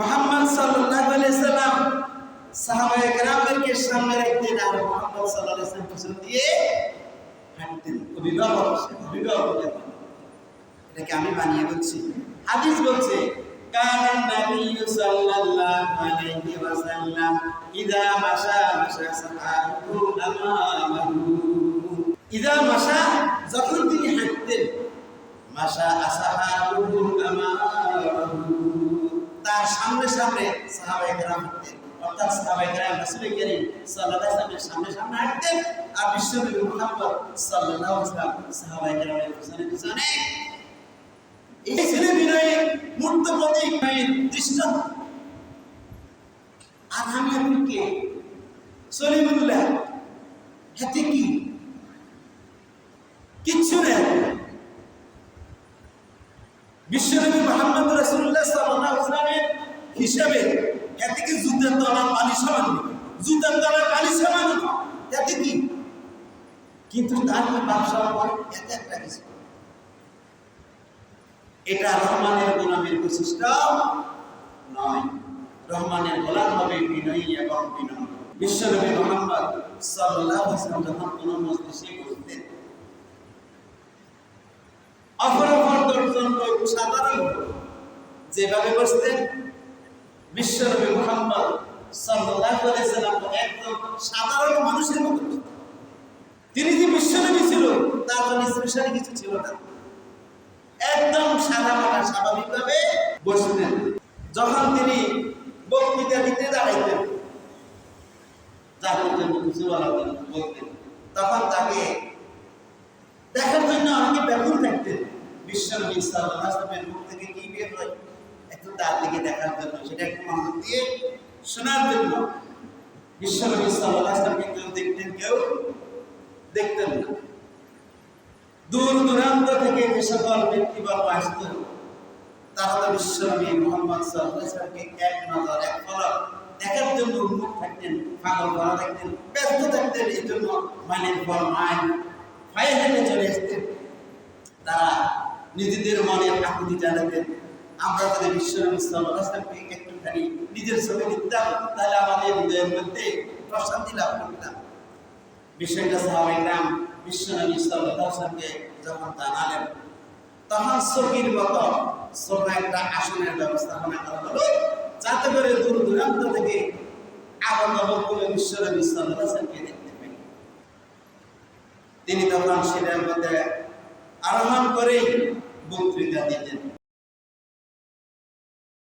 মোহাম্মদ সাল্লাল্লাহু আলাইহি সাল্লাম সাহাবায়ে কেরামদেরকে সামনে রাখতেন আর মোহাম্মদ সাল্লাল্লাহু আলাইহি সাল্লাম দিয়ে হাঁটতেন। অভিভাবক অভিভাবক এটাকে আমি বানিয়ে বলছি, হাদিস বলছে যখন তিনি হাঁটতেন, মাশা আসাহাবু আমামাহু। তার সামনে সামনে কেরাম হাঁটতেন অর্থাৎ সাহাবায়ে কেরাম রাসূল করিম ওয়াসাল্লামের সামনে সামনে হাঁটতেন আর মুহাম্মদ পিছনে পিছনে। কিচ্ছু নেই। বিশ্বনবী মোহাম্মদ ওয়াসাল্লামের হিসাবে এতে কি জুতার তলা পানি সমান না। জুতার তলা পানি সমান না। এতে কি কিন্তু তার কি ব্যবসা করে এতে একটা কিছু এটা রহমানের গোলামের বৈশিষ্ট্য নয় রহমানের গোলাম হবে বিনয়ী এবং বিনম্র বিশ্বনবী মোহাম্মদ সাল্লাল্লাহু আলাইহি ওয়াসাল্লাম যখন কোনো মজলিসে বসতেন অপরাপর দর্শন লোক সাধারণ যেভাবে বসতেন বিশ্বনবী মোহাম্মদ সাল্লাল্লাহু আলাইহি ওয়াসাল্লাম একদম সাধারণ মানুষের মতো। তিনি যে বিশ্বনবী ছিল, তার জন্য স্পেশালি কিছু ছিল না। একদম মাটা স্বাভাবিকভাবে বসতেন। যখন তিনি বক্তৃতা দিতে দাঁড়াইতেন কিছু বলতেন। তখন তাকে দেখার জন্য অনেকে ব্যাকুল থাকতেন। বিশ্বনবী সাল্লাল্লাহু আলাইহি ওয়াসাল্লামের মুখ থেকে কি বের হয়? একটু তার দিকে দেখার জন্য, সেটা একটু মনোযোগ দিয়ে শোনার জন্য। বিশ্বনবী ওয়াসাল্লামকে কেউ দেখতেন কেউ? দেখতেন না। দূর দূরান্ত থেকে যে সকল আসত, তারা তো বিশ্বনবী মোহাম্মদ ওয়াসাল্লামকে এক নজর, এক পলক দেখার জন্য উন্মুখ থাকতেন থাকতেন, ব্যস্ত থাকতেন, এই জন্য হেঁটে চলে আসতেন। তারা নিজেদের মনের আকুতি জানাতেন আমরা যদি একটুখানি নিজের তাহলে আমাদের হৃদয়ের মধ্যে প্রশান্তি লাভ করতাম। সাহাবাইকরাম বিশ্বনবী আলাইহি যখন জানালেন, তখন মতো একটা আসনের ব্যবস্থাপনা করা হলো, যাতে করে দূর দূরান্ত থেকে আগত লোকগুলো বিশ্বনবী আলাইহি দেখতে পেল তিনি তখন সেটার মধ্যে আরোহণ করেই বক্তৃতা দিতেন।